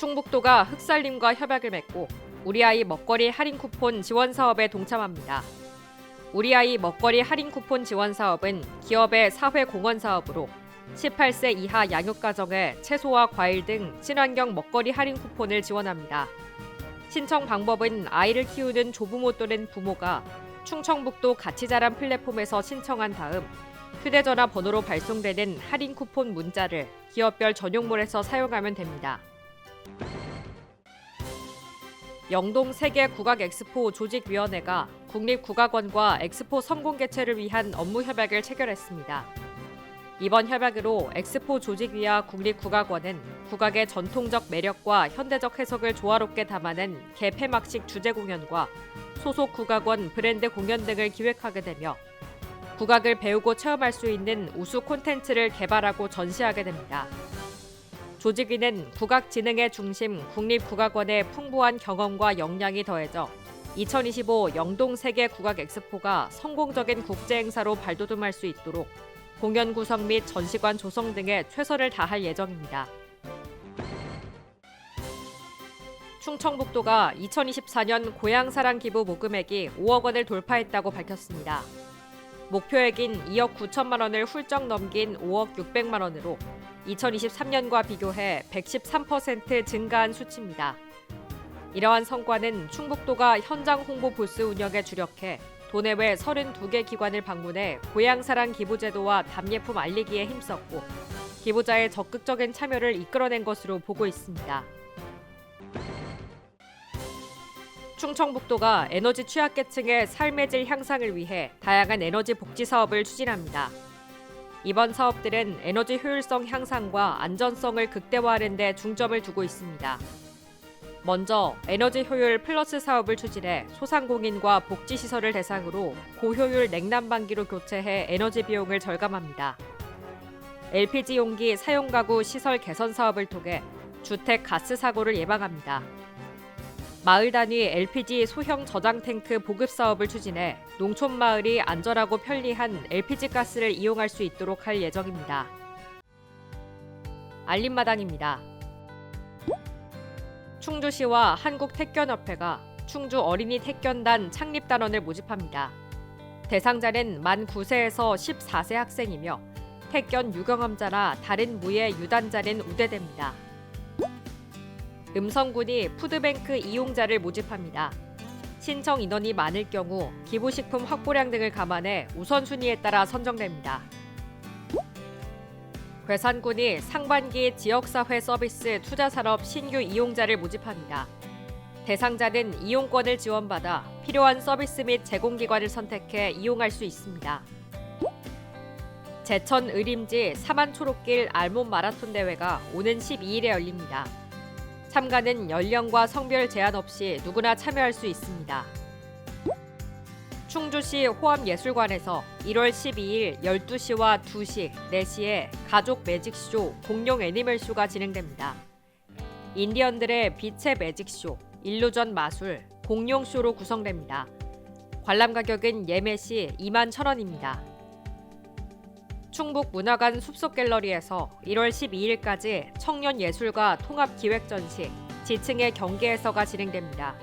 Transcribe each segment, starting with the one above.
충북도가 흑살림과 협약을 맺고 우리 아이 먹거리 할인 쿠폰 지원 사업에 동참합니다. 우리 아이 먹거리 할인 쿠폰 지원 사업은 기업의 사회 공헌 사업으로 18세 이하 양육 가정에 채소와 과일 등 친환경 먹거리 할인 쿠폰을 지원합니다. 신청 방법은 아이를 키우는 조부모 또는 부모가 충청북도 가치자람 플랫폼에서 신청한 다음 휴대전화 번호로 발송되는 할인 쿠폰 문자를 기업별 전용몰에서 사용하면 됩니다. 영동 세계 국악 엑스포 조직위원회가 국립국악원과 엑스포 성공 개최를 위한 업무 협약을 체결했습니다. 이번 협약으로 엑스포 조직위와 국립국악원은 국악의 전통적 매력과 현대적 해석을 조화롭게 담아낸 개폐막식 주제 공연과 소속 국악원 브랜드 공연 등을 기획하게 되며 국악을 배우고 체험할 수 있는 우수 콘텐츠를 개발하고 전시하게 됩니다. 조직위는 국악진흥의 중심 국립국악원의 풍부한 경험과 역량이 더해져 2025 영동 세계 국악 엑스포가 성공적인 국제 행사로 발돋움할 수 있도록 공연 구성 및 전시관 조성 등에 최선을 다할 예정입니다. 충청북도가 2024년 고향사랑 기부 모금액이 5억 원을 돌파했다고 밝혔습니다. 목표액인 2억 9천만 원을 훌쩍 넘긴 5억 600만 원으로 2023년과 비교해 113% 증가한 수치입니다. 이러한 성과는 충북도가 현장 홍보 부스 운영에 주력해 도내외 32개 기관을 방문해 고향사랑 기부제도와 답례품 알리기에 힘썼고 기부자의 적극적인 참여를 이끌어낸 것으로 보고 있습니다. 충청북도가 에너지 취약계층의 삶의 질 향상을 위해 다양한 에너지 복지 사업을 추진합니다. 이번 사업들은 에너지 효율성 향상과 안전성을 극대화하는 데 중점을 두고 있습니다. 먼저 에너지 효율 플러스 사업을 추진해 소상공인과 복지시설을 대상으로 고효율 냉난방기로 교체해 에너지 비용을 절감합니다. LPG 용기 사용 가구 시설 개선 사업을 통해 주택 가스 사고를 예방합니다. 마을 단위 LPG 소형 저장 탱크 보급 사업을 추진해 농촌 마을이 안전하고 편리한 LPG 가스를 이용할 수 있도록 할 예정입니다. 알림마당입니다. 충주시와 한국택견협회가 충주 어린이 택견단 창립단원을 모집합니다. 대상자는 만 9세에서 14세 학생이며 택견 유경험자나 다른 무예 유단자는 우대됩니다. 음성군이 푸드뱅크 이용자를 모집합니다. 신청 인원이 많을 경우 기부식품 확보량 등을 감안해 우선순위에 따라 선정됩니다. 괴산군이 상반기 지역사회 서비스 투자산업 신규 이용자를 모집합니다. 대상자는 이용권을 지원받아 필요한 서비스 및 제공기관을 선택해 이용할 수 있습니다. 제천 의림지 사만초록길 알몸 마라톤 대회가 오는 12일에 열립니다. 참가는 연령과 성별 제한 없이 누구나 참여할 수 있습니다. 충주시 호암예술관에서 1월 12일 12시와 2시, 4시에 가족 매직쇼, 공룡 애니멀쇼가 진행됩니다. 인디언들의 빛의 매직쇼, 일루전 마술, 공룡쇼로 구성됩니다. 관람 가격은 예매 시 2만 1,000원입니다. 충북 문화관 숲속 갤러리에서 1월 12일까지 청년 예술가 통합 기획 전시 지층의 경계에서가 진행됩니다.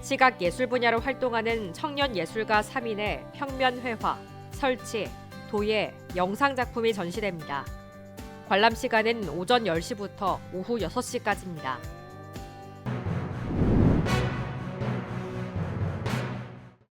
시각 예술 분야로 활동하는 청년 예술가 3인의 평면 회화, 설치, 도예, 영상 작품이 전시됩니다. 관람 시간은 오전 10시부터 오후 6시까지입니다.